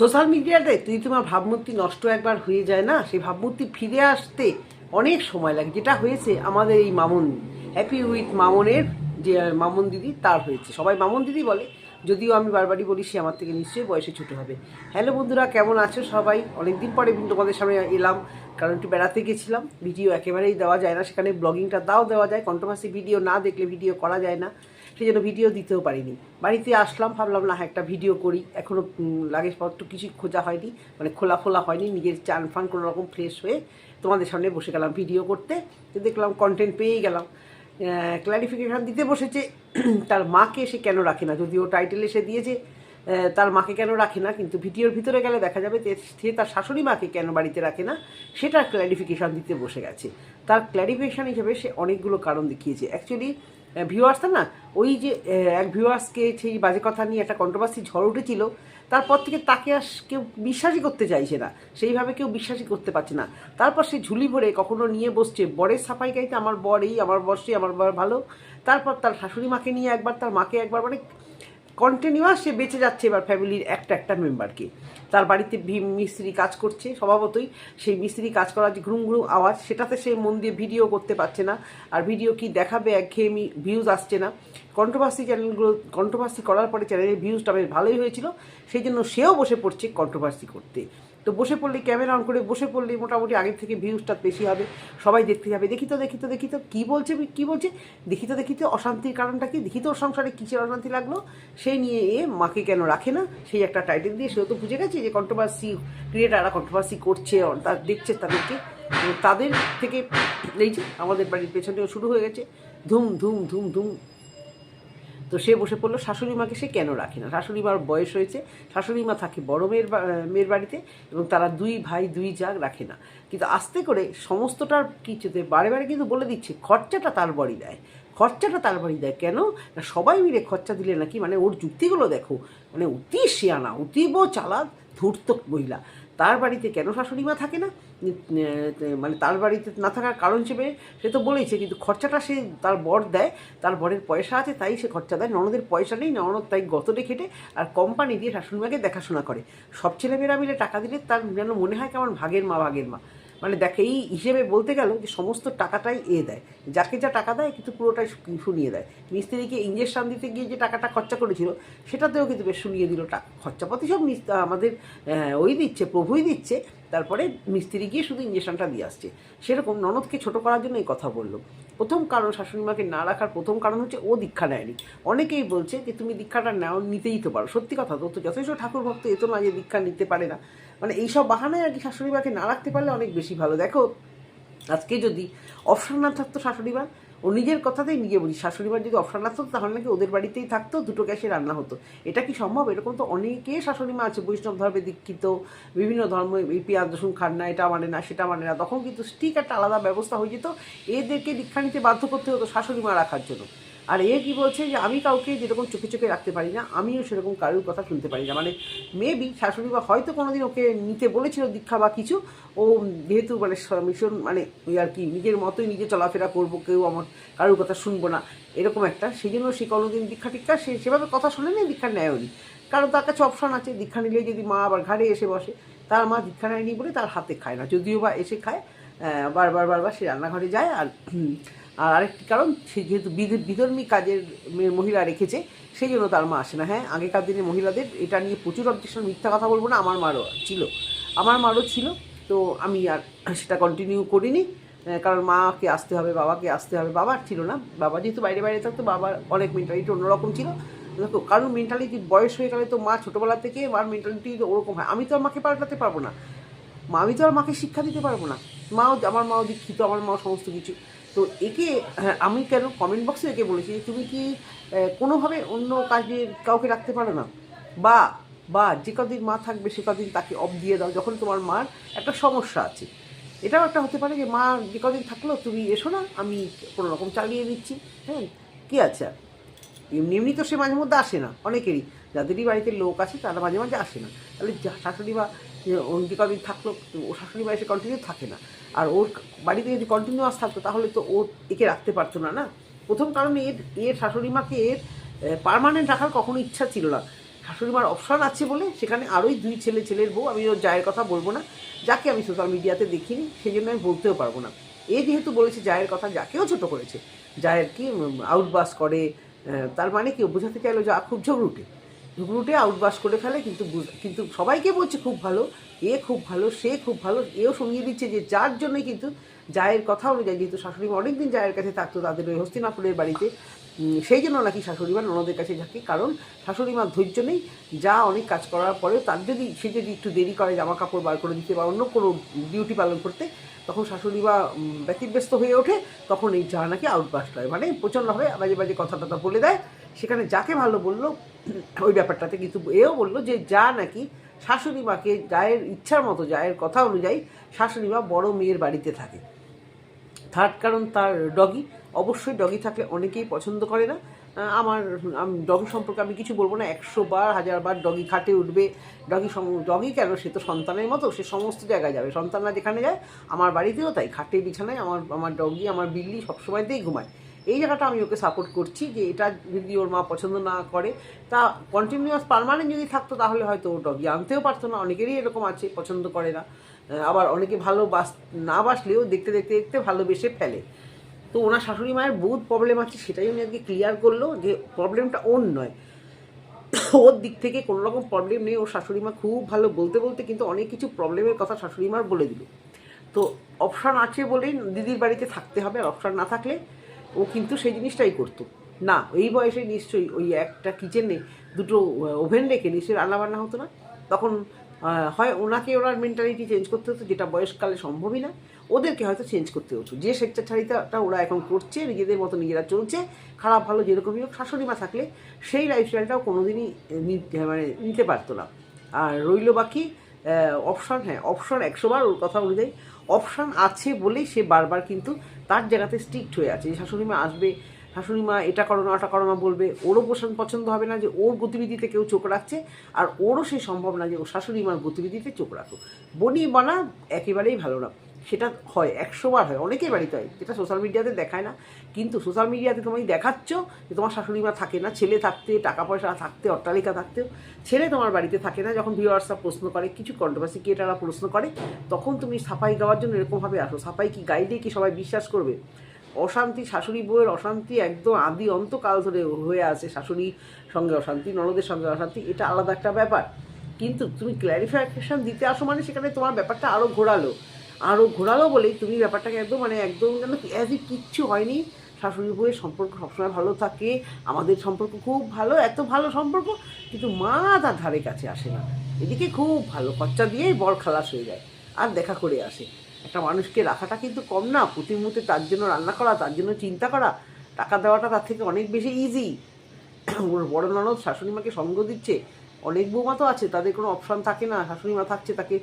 Social মিডিয়াতে যদি তোমার ভাবমূর্তি নষ্ট একবার হয়ে যায় না, সেই ভাবমূর্তি ফিরে আসতে অনেক সময় লাগে। যেটা হয়েছে আমাদের এই মামুন হ্যাপি উইথ মামনের যে মামুন দিদি, তার হয়েছে। সবাই মামুন দিদি বলে, যদিও আমি বারবারই বলি, সে আমার থেকে নিশ্চয়ই বয়সে ছোট হবে। হ্যালো বন্ধুরা, কেমন আছো সবাই? অনেকদিন পরে কিন্তু তোমাদের সামনে এলাম, কারণ একটু বেড়াতে গেছিলাম। ভিডিও একেবারেই দেওয়া যায় না, সেখানে ব্লগিংটা দাও দেওয়া যায়। কন্ট্রোভার্সি ভিডিও না দেখলে ভিডিও করা যায় না। সেই জন্য ভিডিও দিতেও পারিনি। বাড়িতে আসলাম, ভাবলাম না একটা ভিডিও করি। এখনও লাগেজপত্র কিছু খোঁজা হয়নি মানে খোলা ফোলা হয়নি, নিজের চান ফান কোনো রকম ফ্রেশ হয়ে তোমাদের সামনে বসে গেলাম ভিডিও করতে। দেখলাম কন্টেন্ট পেয়েই গেলাম। ক্ল্যারিফিকেশান দিতে বসেছে, তার মাকে সে কেন রাখে না? যদিও টাইটেল এসে দিয়েছে তার মাকে কেন রাখে না? কিন্তু ভিডিওর ভিতরে গেলে দেখা যাবে সে তার শাশুড়ি মাকে কেন বাড়িতে রাখে না? সেটার ক্ল্যারিফিকেশান দিতে বসে গেছে। তার ক্ল্যারিফিকেশান হিসেবে সে অনেকগুলো কারণ দেখিয়েছে। অ্যাকচুয়ালি ভিউয়ার্সটা না, ওই যে এক ভিউয়ার্সকে সেই বাজে কথা নিয়ে একটা কন্ট্রোভার্সি ঝড় উঠেছিল, তারপর থেকে তাকে আর কেউ বিশ্বাসই করতে চাইছে না, সেইভাবে কেউ বিশ্বাসই করতে পারছে না। তারপর সে ঝুলি ভরে কখনো নিয়ে বসছে, বরের সাফাই গাইতে আমার বর এই, আমার বর সেই, আমার বর ভালো। তারপর তার শাশুড়ি মাকে নিয়ে একবার, তার মাকে একবার মানে কন্টিনিউয়াস সে বেঁচে যাচ্ছে এবার ফ্যামিলির একটা একটা মেম্বারকে তার বাড়িতে ভীম মিস্ত্রি কাজ করছে, স্বভাবতই সেই মিস্ত্রি কাজ করার যে ঘুরুম ঘুরুম আওয়াজ, সেটাতে সে মন দিয়ে ভিডিও করতে পারছে না। আর ভিডিও কি দেখাবে একঘেয়েমি ভিউজ আসছে না। কন্ট্রোভার্সি চ্যানেলগুলো কন্ট্রোভার্সি করার পরে চ্যানেলের ভিউজটা বেশ ভালোই হয়েছিল। সেই জন্য সেও বসে পড়ছে কন্ট্রোভার্সি করতে। তো বসে পড়লে ক্যামেরা অন করে বসে পড়লে, মোটামুটি আগের থেকে ভিউজটা বেশি হবে, সবাই দেখতে যাবে। দেখি তো দেখি তো দেখি তো, কী বলছে কী বলছে? দেখি তো দেখি তো, অশান্তির কারণটা কি? দেখি তো সংসারে কিসের অশান্তি লাগল? সেই নিয়ে এ মাকে কেন রাখে না? সেই একটা টাইটেল দিয়ে সেও তো বুঝে গেছে যে কন্ট্রোভার্সি ক্রিয়েটাররা কন্ট্রোভার্সি করছে তার দেখছে তাদেরকে। তাদের থেকে এই যে আমাদের বাড়ির পেছনেও শুরু হয়ে গেছে। ধুম ধুম ধুম ধুম। তো সে বসে পড়ল, শাশুড়ি মাকে সে কেন রাখে না? শাশুড়ি মার বয়স হয়েছে, শাশুড়ি মা থাকে বড় মেয়ের মেয়ের বাড়িতে এবং তারা দুই ভাই, দুই জাগ রাখে না। কিন্তু আস্তে করে সমস্তটার কিছুতে বারে বারে কিন্তু বলে দিচ্ছে, খরচাটা তার বাড়ি দেয়। খরচাটা তার বাড়ি দেয়। কেন? না সবাই মিলে খরচা দিলে নাকি মানে ওর যুক্তিগুলো দেখো মানে অতি শিয়ানা, অতীব চালাক, ধূর্ত মহিলা। তার বাড়িতে কেন শাশুড়ি মা থাকে না? মানে তার বাড়িতে না থাকার কারণ হিসেবে সে তো বলেইছে, কিন্তু খরচাটা সে তার বর দেয়, তার বরের পয়সা আছে, তাই সে খরচা দেয়। ননদের পয়সা নেই, ননদ তাই গত খেটে আর কোম্পানি দিয়ে শাশুড়িমাকে দেখাশোনা করে। সব ছেলেমেয়েরা মিলে টাকা দিলে তার যেন মনে হয় কেমন ভাগের মা ভাগের মা। মানে দেখে এই হিসেবে বলতে গেল যে সমস্ত টাকাটাই এ দেয়। যাকে যা টাকা দেয় কিন্তু পুরোটাই শুনিয়ে দেয়। মিস্ত্রিকে ইঞ্জেকশান দিতে গিয়ে যে টাকাটা খরচা করেছিল, সেটাতেও কিন্তু বেশ শুনিয়ে দিল টাকা, খরচাপাতি সব আমাদের ওই দিচ্ছে, প্রভুই দিচ্ছে, তারপরে মিস্ত্রি গিয়ে শুধু ইঞ্জেকশনটা দিয়ে আসছে। সেরকম ননদকে ছোট করার জন্য এই কথা বলল। প্রথম কারণ শাশুড়িমাকে না রাখার প্রথম কারণ হচ্ছে ও দীক্ষা নেয়নি। অনেকেই বলছে যে তুমি দীক্ষাটা নাও, নিতেই তো পারো। সত্যি কথা তো যথেষ্ট ঠাকুর ভক্ত এত না যে দীক্ষা নিতে পারে না। মানে এইসব বাহানায় আর কি শাশুড়িমাকে না রাখতে পারলে অনেক বেশি ভালো। দেখো, আজকে যদি অপশন না থাকতো শাশুড়ি মা ও নিজের কথাতেই নিজে বলি শাশুড়ি মার যদি অপশান আসতো তাহলে নাকি ওদের বাড়িতেই থাকতো, দুটো গ্যাসে রান্না হতো। এটা কি সম্ভব? এরকম তো অনেকে শাশুড়ি মা আছে, বৈষ্ণব ধর্মে দীক্ষিত, বিভিন্ন ধর্ম, এই পেঁয়াজ, রসুন খান না, এটা মানে না, সেটা মানে না, তখন কিন্তু স্টিক একটা আলাদা ব্যবস্থা হয়ে যেত। এদেরকে দীক্ষা নিতে বাধ্য করতে হতো শাশুড়ি মা রাখার জন্য। আর এ কি বলছে যে আমি কাউকে যেরকম চোখে চোখে রাখতে পারি না, আমিও সেরকম কারোর কথা শুনতে পারি না। মানে মেবি শাশুড়ি বা হয়তো কোনোদিন ওকে নিতে বলেছিল দীক্ষা বা কিছু, ও যেহেতু মানে ভীষণ মানে ওই আর কি নিজের মতোই নিজে চলাফেরা করব, কেউ আমার কারোর কথা শুনব না, এরকম একটা। সেই জন্য সে কোনোদিন দীক্ষা টিক্ষা, সে সেভাবে কথা শোনে না দীক্ষা নেয়নি কারণ তার কাছে অপশন আছে, দীক্ষা নিলে যদি মা আবার ঘাড়ে এসে বসে, তার মা দীক্ষা নেয়নি বলে তার হাতে খায় না, যদিও বা এসে খায় বারবার বারবার সে রান্নাঘরে যায়। আর আর আরেকটি কারণ, সে যেহেতু বিধ- বিধর্মী কাজের মহিলা রেখেছে, সেই জন্য তার মা আসে না। হ্যাঁ আগেকার দিনে মহিলাদের এটা নিয়ে প্রচুর অবজেকশন মিথ্যা কথা বলব না, আমার মারও ছিল। আমার মারও ছিল, তো আমি আর সেটা কন্টিনিউ করিনি। কারণ মাকে আসতে হবে, বাবাকে আসতে হবে। বাবার ছিল না। বাবা যেহেতু বাইরে বাইরে থাকতো, বাবার অনেক মেন্টালিটি অন্যরকম ছিল। দেখো কারণ মেন্টালিটি বয়স হয়ে গেলে তো মা ছোটোবেলা থেকে মার মেন্টালিটি ওরকম হয়। আমি তো আর মাকে পাল্টাতে পারব না। মা, আমি তো আর মাকে শিক্ষা দিতে পারব না। মাও আমার মাও দীক্ষিত আমার মাও সমস্ত কিছু। তো একে হ্যাঁ, আমি কেন কমেন্ট বক্সে একে বলেছি তুমি কি কোনোভাবে অন্য কাজে কাউকে রাখতে পারো না? বা বা যে কদিন মা থাকবে সে কদিন তাকে অফ দিয়ে দাও যখন তোমার মার একটা সমস্যা আছে। এটাও একটা হতে পারে যে মা যে কদিন থাকল তুমি এসো না আমি কোনো রকম চালিয়ে দিচ্ছি। হ্যাঁ কী আছে? এমনি এমনি তো সে মাঝে মধ্যে আসে না অনেকেরই। যাদেরই বাড়িতে লোক আছে, তারা মাঝে মাঝে আসে না। তাহলে শাশুড়ি বা যে কদিন থাকল ও শাশুড়ি বা এসে কন্টিনিউ থাকে না। আর ওর বাড়িতে যদি কন্টিনিউ কন্টিনিউয়াস থাকতো, তাহলে তো ও একে রাখতে পারতো না না? প্রথম কারণে এর এর শাশুড়ি মাকে এর পারমানেন্ট রাখার কখনো ইচ্ছা ছিল না। শাশুড়ি মার অপশন আছে বলে সেখানে আরোই দুই ছেলে, ছেলের বউ, আমি ওর জায়ের কথা বলব না। যাকে আমি সোশ্যাল মিডিয়াতে দেখিনি সেই জন্য আমি বলতেও পারব না। এ যেহেতু বলেছে জায়ের কথা, যাকেও ছোট করেছে। জায়ের কি আউটবাস করে তার মানে কি বোঝাতে চাইলো যা খুব ঝগড়ুটে। ঝগড়ুটে আউটবাস করে ফেলে, কিন্তু কিন্তু সবাইকে বলছে খুব ভালো, এ খুব ভালো, সে খুব ভালো, এও শুনিয়ে দিচ্ছে যে যার জন্যে কিন্তু জায়ের কথা অনুযায়ী, যেহেতু শাশুড়ি অনেকদিন জায়ের কাছে থাকতো তাদের ওই হস্তিনাপুরের বাড়িতে সেই জন্য নাকি শাশুড়ি মা ননদের কাছে থাকে, কারণ শাশুড়ি মার ধৈর্য নেই, যা অনেক কাজ করার পরেও তার যদি, সে যদি একটু দেরি করে জামা কাপড় বার করে দিতে বা অন্য কোনো ডিউটি পালন করতে, তখন শাশুড়ি মা ব্যতিব্যস্ত হয়ে ওঠে, তখন এই যা নাকি আউটবাস্ট হয়। মানে প্রচণ্ডভাবে বাজে বাজে কথা টথা বলে দেয়। সেখানে যাকে ভালো বলল, ওই ব্যাপারটাতে কিন্তু এও বলল যে, যা নাকি শাশুড়ি মাকে জায়ের ইচ্ছার মতো জায়ের কথা অনুযায়ী শাশুড়ি মা বড় মেয়ের বাড়িতে থাকে। থার্ড কারণ তার ডগি অবশ্যই ডগি থাকলে অনেকেই পছন্দ করে না। আমার ডগি সম্পর্কে আমি কিছু বলব না। একশো বার, হাজার বার ডগি খাটে উঠবে। ডগি ডগি কেন? সে তো সন্তানের মতো, সে সমস্ত জায়গায় যাবে। সন্তানরা যেখানে যায়, আমার বাড়িতেও তাই। খাটে, বিছানায় আমার আমার ডগি আমার বিল্লি সবসময়তেই ঘুমায়। এই জায়গাটা আমি ওকে সাপোর্ট করছি যে এটা যদি ওর মা পছন্দ না করে, তা কন্টিনিউয়াস পারমানেন্ট যদি থাকতো, তাহলে হয়তো ও ডগি আনতেও পারতো না। অনেকেরই এরকম আছে, পছন্দ করে না। আবার অনেকে ভালো বাস না বাসলেও দেখতে দেখতে দেখতে ভালোবেসে ফেলে। তো ওনার শাশুড়ি মায়ের বহুত প্রবলেম আছে, সেটাই উনি আজকে ক্লিয়ার করল যে প্রবলেমটা ওর নয়। ওর দিক থেকে কোনো রকম প্রবলেম নেই। ওর শাশুড়ি মা খুব ভালো বলতে বলতে কিন্তু অনেক কিছু প্রবলেমের কথা শাশুড়ি মার বলে দিল। তো অপশান আছে বলেই দিদির বাড়িতে থাকতে হবে, আর অপশান না থাকলে ও কিন্তু সেই জিনিসটাই করতো। না, এই বয়সে নিশ্চয়ই ওই একটা কিচেনে দুটো ওভেন রেখে নিশ্চয়ই রান্নাবান্না হতো না। তখন হয় ওনাকে ওনার মেন্টালিটি চেঞ্জ করতে হতো, যেটা বয়সকালে সম্ভবই না, ওদেরকে হয়তো চেঞ্জ করতে হতো। যে স্বেচ্ছাচারিতাটা ওরা এখন করছে, নিজেদের মতো নিজেরা চলছে, খারাপ ভালো যেরকমই হোক, শাশুড়ি মা থাকলে সেই লাইফস্টাইলটাও কোনোদিনই মানে নিতে পারতো না। আর রইল বাকি অপশান হ্যাঁ অপশান একশোবার ওর কথা অনুযায়ী অপশান আছে বলেই সে বারবার কিন্তু তার জায়গাতে স্ট্রিক্ট হয়ে আছে। যে শাশুড়ি মা আসবে শাশুড়ি মা, এটা করো না, ওটা করো না বলবে। ওরও পোষণ পছন্দ হবে না যে ওর গতিবিধিতে কেউ চোখ রাখছে, আর ওরও সেই সম্ভব না যে ও শাশুড়ি মার গতিবিধিতে চোখ রাখো বনি বানা একেবারেই ভালো না। সেটা হয় একশো বার হয়, অনেকের বাড়িতে হয়। যেটা সোশ্যাল মিডিয়াতে দেখায় না। কিন্তু সোশ্যাল মিডিয়াতে তুমি দেখাচ্ছ যে তোমার শাশুড়ি মা থাকে না, ছেলে থাকতে, টাকা পয়সা থাকতে, অট্টালিকা থাকতেও ছেলে তোমার বাড়িতে থাকে না, যখন ভিউয়ার্সরা প্রশ্ন করে, কিছু কন্ট্রোভার্সি ক্রিয়েটাররা প্রশ্ন করে, তখন তুমি সাফাই গাওয়ার জন্য এরকমভাবে আসো। সাফাই কি গাইডে কি সবাই বিশ্বাস করবে? অশান্তি, শাশুড়ি বউয়ের অশান্তি, একদম আদি অন্তকাল ধরে হয়ে আছে শাশুড়ি সঙ্গে অশান্তি, ননদের সঙ্গে অশান্তি, এটা আলাদা একটা ব্যাপার। কিন্তু তুমি ক্ল্যারিফিকেশন দিতে আসো মানে সেখানে তোমার ব্যাপারটা আরও ঘোরালো। আরও ঘোরালো বলেই তুমি ব্যাপারটাকে একদম মানে একদম যেন অ্যাজ ই কিচ্ছু হয়নি। শাশুড়ি বউয়ের সম্পর্ক সবসময় ভালো থাকে, আমাদের সম্পর্ক খুব ভালো, এত ভালো সম্পর্ক, কিন্তু মা তার ধারে কাছে আসে না। এদিকে খুব ভালো খরচা দিয়েই বর খালাস হয়ে যায়, আর দেখা করে আসে। একটা মানুষকে রাখাটা কিন্তু কম না। প্রতি মুহূর্তে তার জন্য রান্না করা, তার জন্য চিন্তা করা, টাকা দেওয়াটা তার থেকে অনেক বেশি ইজি ওর বড় ননদ শাশুড়িমাকে সঙ্গ দিচ্ছে, অনেক বৌমা তো আছে, তাদের কোনো অপশান থাকে না শাশুড়িমা থাকছে তাকে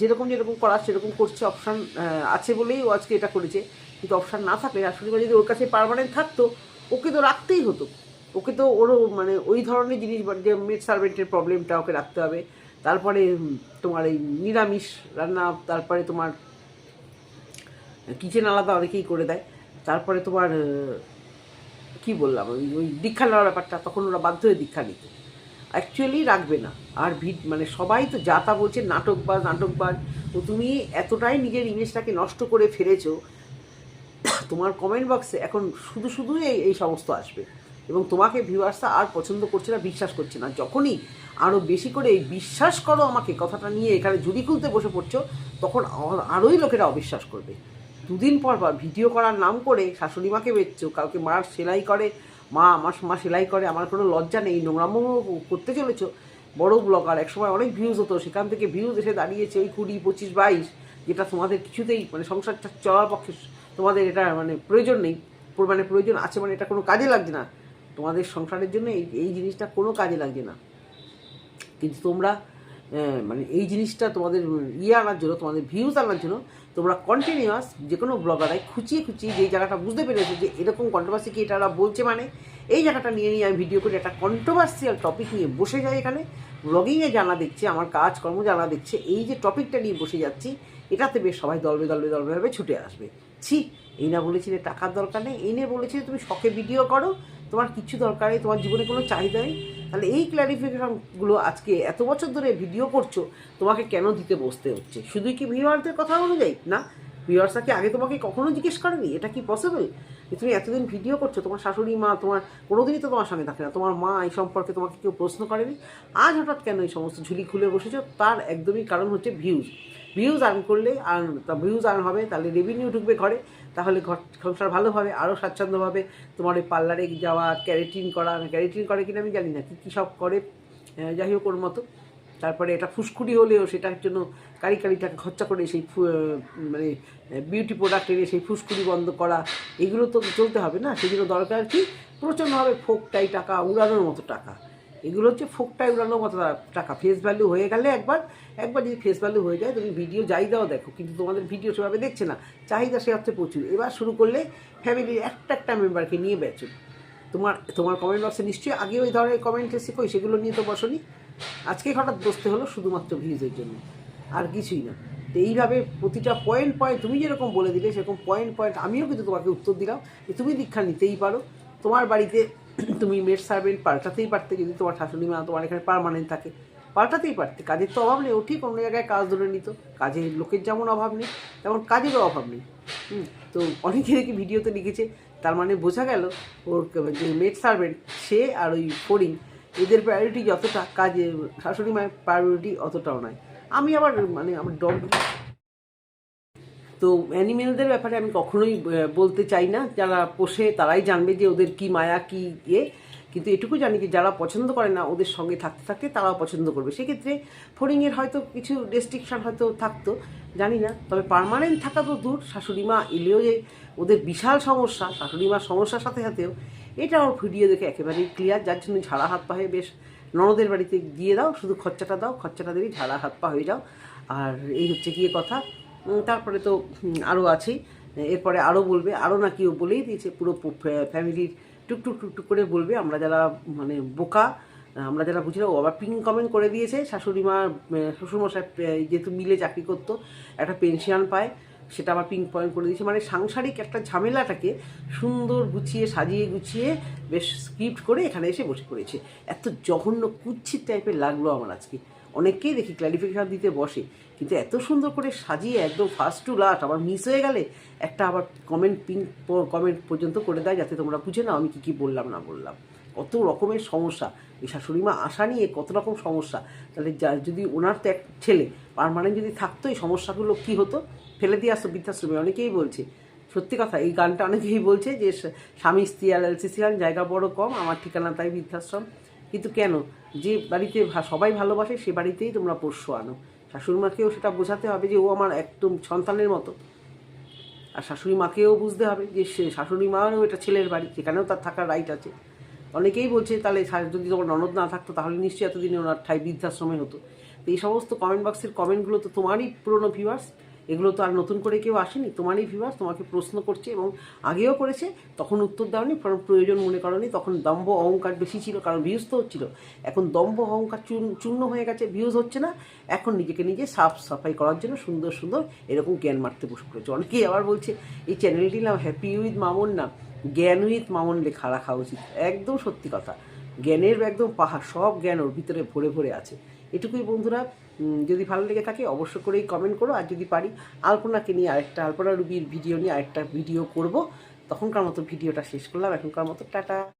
যেরকম যেরকম করার সেরকম করছে অপশান আছে বলেই ও আজকে এটা করেছে। কিন্তু অপশান না থাকলে শাশুড়ি মা যদি ওর কাছে পারমানেন্ট থাকতো, ওকে তো রাখতেই হতো। ওকে তো ওরও মানে ওই ধরনের জিনিস যে মেড সার্ভেন্টের প্রবলেমটা ওকে রাখতে হবে। তারপরে তোমার এই নিরামিষ রান্না, তারপরে তোমার কিচেন আলাদা অনেকেই করে দেয়। তারপরে তোমার কি বললাম ওই ওই দীক্ষা নেওয়ার ব্যাপারটা, তখন ওরা বাধ্য হয়ে দীক্ষা নিতে। অ্যাকচুয়ালি রাখবে না। আর ভিড মানে সবাই তো যা তা বলছে, নাটকবাজ নাটকবাজ, তো তুমি এতটাই নিজের ইমেজটাকে নষ্ট করে ফেলেছো, তোমার কমেন্ট বক্সে এখন শুধু শুধু এই এই সমস্ত আসবে। এবং তোমাকে ভিউয়ার্সরা আর পছন্দ করছে না, বিশ্বাস করছে না। যখনই আরও বেশি করে এই বিশ্বাস করো আমাকে কথাটা নিয়ে এখানে জুড়ি খুলতে বসে পড়ছো, তখন আরোই লোকেরা অবিশ্বাস করবে। দুদিন পর পর ভিডিও করার নাম করে শাশুড়ি মাকে বেচছো কাউকে মার সেলাই করে, মা, আমার মা সেলাই করে, আমার কোনো লজ্জা নেই, নোংরামো করতে চলেছো। বড় ব্লগার, একসময় অনেক ভিউজ হতো, সেখান থেকে ভিউজ এসে দাঁড়িয়েছে ওই কুড়ি, পঁচিশ, বাইশ, যেটা তোমাদের কিছুতেই মানে সংসারটা চলার পক্ষে তোমাদের এটা মানে প্রয়োজন নেই মানে প্রয়োজন আছে মানে এটা কোনো কাজে লাগছে না। তোমাদের সংসারের জন্য এই এই জিনিসটা কোনো কাজে লাগছে না। কিন্তু তোমরা মানে এই জিনিসটা তোমাদের ইয়ে আনার জন্য, তোমাদের ভিউজ আনার জন্য তোমরা কন্টিনিউয়াস যে কোনো ব্লগারাই খুঁচিয়ে খুঁচিয়ে যেই জায়গাটা বুঝতে পেরেছ যে এরকম কন্ট্রোভার্সি কি এটা বলছে মানে এই জায়গাটা নিয়ে নিয়ে আমি ভিডিও করে একটা কন্ট্রোভার্সিয়াল টপিক নিয়ে বসে যাই এখানে ব্লগিংয়ে জানা দেখছে, আমার কাজকর্ম জানা দেখছে, এই যে টপিকটা নিয়ে বসে যাচ্ছি, এটাতে বেশ সবাই দলবে দলবে দলবে ভাবে ছুটে আসবে। ছি, এই না বলেছিলে টাকার দরকার নেই, এই নিয়ে বলেছিলে তুমি শখে ভিডিও করো, তোমার কিছু দরকার নেই, তোমার জীবনে কোনো চাহিদা নেই তাহলে এই ক্ল্যারিফিকেশনগুলো আজকে এত বছর ধরে ভিডিও করছ, তোমাকে কেন দিতে বসতে হচ্ছে? শুধুই কি ভিউয়ারদের কথা অনুযায়ী? না, ভিউয়ার্সরা কি আগে তোমাকে কখনো জিজ্ঞেস করেনি? এটা কি পসিবল তুমি এতদিন ভিডিও করছ, তোমার শাশুড়ি মা, তোমার, কোনোদিনই তো তোমার সঙ্গে থাকে না। তোমার মা এই সম্পর্কে তোমাকে কেউ প্রশ্ন করেনি? আজ হঠাৎ কেন এই সমস্ত ঝুলি খুলে বসেছো? তার একদমই কারণ হচ্ছে ভিউজ ভিউজ আর্ন করলে আর ভিউজ আর্ন হবে, তাহলে রেভিনিউ ঢুকবে ঘরে। তাহলে ঘর সংসার ভালো হবে আরও স্বাচ্ছন্দ্যভাবে তোমার ওই পার্লারে যাওয়া, ক্যারেটিন করা, ক্যারেটিন করে কিনা আমি জানি না, কী কী সব করে যাই হোক ওর মতো। তারপরে এটা ফুসকুড়ি হলেও সেটার জন্য কারি কারি টাকা খরচা করে সেই মানে বিউটি প্রোডাক্ট এনে সেই ফুসকুড়ি বন্ধ করা, এগুলো তো চলতে হবে না। সেগুলো দরকার কি? প্রচণ্ডভাবে ফোকটাই টাকা, উড়ানোর মতো টাকা। এগুলো হচ্ছে ফোকটাই উড়ানোর মতো টাকা। ফেস ভ্যালু হয়ে গেলে একবার একবার যদি ফেস ভ্যালু হয়ে যায়, তুমি ভিডিও যাই দাও, দেখো। কিন্তু তোমাদের ভিডিও সেভাবে দেখছে না। চাহিদা সে হচ্ছে প্রচুর। এবার শুরু করলে ফ্যামিলির একটা একটা মেম্বারকে নিয়ে বেচো তোমার তোমার কমেন্ট বক্সে নিশ্চয়ই আগে ওই ধরনের কমেন্ট এসে কই, সেগুলো নিয়ে তো বসনি। আজকে হঠাৎ বসতে হলো শুধুমাত্র ভিউজের জন্য। আর কিছুই না। তো এইভাবে প্রতিটা পয়েন্ট পয়েন্ট তুমি যেরকম বলে দিলে, সেরকম পয়েন্ট পয়েন্ট আমিও কিন্তু তোমাকে উত্তর দিলাম যে তুমি দীক্ষা নিতেই পারো। তোমার বাড়িতে তুমি মেড সার্ভেন্ট পাল্টাতেই পারতে যদি তোমার শাশুড়ি মা তোমার এখানে পারমানেন্ট থাকে। পাল্টাতেই পারতে। কাজের তো অভাব নেই ও ঠিক অন্য জায়গায় কাজ ধরে নিত। কাজের লোকের যেমন অভাব নেই তেমন কাজেরও অভাব নেই। হুম, তো অনেকে দেখি ভিডিওতে লিখেছে তার মানে বোঝা গেল ওর যে মেড সার্ভেন্ট সে আর ওই ফড়িং এদের প্রায়োরিটি যতটা কাজে শাশুড়ি মায়ের প্রায়োরিটি অতটাও নয়। আমি আবার মানে আমার ডগ তো অ্যানিমেলদের ব্যাপারে আমি কখনোই বলতে চাই না। যারা পোষে তারাই জানবে যে ওদের কি মায়া, কি ইয়ে। কিন্তু এটুকু জানি যে যারা পছন্দ করে না, ওদের সঙ্গে থাকতে থাকতে তারাও পছন্দ করবে। সেক্ষেত্রে ফড়িংয়ের হয়তো কিছু রেস্ট্রিকশন হয়তো থাকতো, জানি না। তবে পার্মানেন্ট থাকা তো দূর। শাশুড়িমা এলেও যে ওদের বিশাল সমস্যা শাশুড়িমার সমস্যার সাথে সাথেও এটা আমার ভিডিও দেখে একেবারেই ক্লিয়ার যার জন্য ঝাড়া হাত পা হয়ে বেশ ননদের বাড়িতে দিয়ে দাও, শুধু খরচাটা দাও, খরচাটা দিলেই ঝাড়া হাত পা হয়ে যাও। আর এই হচ্ছে গিয়ে কথা। তারপরে তো আরও আছেই। এরপরে আরও বলবে আরও নাকি ও বলেই দিয়েছে, পুরো ফ্যামিলির টুকটুক টুকটুক করে বলবে। আমরা যারা মানে বোকা, আমরা যারা বুঝি না, ও আবার পিন কমেন্ট করে দিয়েছে। শাশুড়ি মা শ্বশুরমশাই যেহেতু মিলে চাকরি করতো, একটা পেনশন পায়, সেটা আবার পিঙ্ক পয়েন্ট করে দিয়েছে। মানে সাংসারিক একটা ঝামেলাটাকে সুন্দর গুছিয়ে, সাজিয়ে গুছিয়ে বেশ স্ক্রিপ্ট করে এখানে এসে বসে পড়েছে। এত জঘন্য কুচ্ছিত টাইপের লাগল আমার আজকে। অনেককেই দেখি ক্ল্যারিফিকেশন দিতে বসে, কিন্তু এত সুন্দর করে সাজিয়ে একদম ফার্স্ট টু লাস্ট আবার মিস হয়ে গেলে একটা আবার কমেন্ট পিঙ্ক কমেন্ট পর্যন্ত করে দেয় যাতে তোমরা বুঝে নাও আমি কী কী বললাম, না বললাম। কত রকমের সমস্যা। এই শাশুড়ি মা আসা নিয়ে কত রকম সমস্যা। তাহলে যা, যদি ওনার তো এক ছেলে পারমানেন্ট যদি থাকতো এই সমস্যাগুলো কী হতো? ফেলে দিয়ে আসতো বৃদ্ধাশ্রমে। অনেকেই বলছে, সত্যি কথা, এই গানটা অনেকেই বলছে যে স্বা- স্বামী স্ত্রী আর এলসিসিয়ান জায়গা বড় কম, আমার ঠিকানা তাই বৃদ্ধাশ্রম। কিন্তু কেন? যে বাড়িতে সবাই ভালোবাসে, সে বাড়িতেই তোমরা পোষ্য আনো। শাশুড়িমাকেও সেটা বোঝাতে হবে যে ও আমার একদম সন্তানের মতো। আর শাশুড়ি মাকেও বুঝতে হবে যে সে শাশুড়ি মাও এটা ছেলের বাড়ি সেখানেও তার থাকার রাইট আছে। অনেকেই বলছে, তাহলে যদি তোমার ননদ না থাকতো, তাহলে নিশ্চয়ই এতদিনে ওনার ঠাই বৃদ্ধাশ্রমে হতো। তো এই সমস্ত কমেন্ট বক্সের কমেন্টগুলো তো তোমারই পুরনো ভিউয়ার্স এগুলো তো আর নতুন করে কেউ আসেনি। তোমারই ভিউয়ার্স তোমাকে প্রশ্ন করছে এবং আগেও করেছে, তখন উত্তর দাওনি, কারণ প্রয়োজন মনে করনি। তখন দম্ভ অহংকার বেশি ছিল, কারণ ভিউজ তো হচ্ছিল। এখন দম্ভ অহংকার চূর্ণ- হয়ে গেছে ভিউজ হচ্ছে না। এখন নিজেকে নিজে সাফ সাফাই করার জন্য সুন্দর সুন্দর এরকম জ্ঞান মারতে বসে পড়েছে। অনেকেই আবার বলছে, এই চ্যানেলটির নাম হ্যাপি উইথ মামুন না। জ্ঞান উইথ মামুন লেখা, রাখা উচিত। একদম সত্যি কথা। জ্ঞানের একদম পাহাড়, সব জ্ঞান ওর ভিতরে ভরে ভরে আছে। এটুকুই বন্ধুরা যদি ভালো লেগে থাকে অবশ্য করেই কমেন্ট করো। আর যদি পারি, আলপনাকে নিয়ে আরেকটা, আলপনা রুবির ভিডিও নিয়ে আরেকটা ভিডিও করব। তখনকার মতো ভিডিওটা শেষ করলাম। এখনকার মতো টাটা।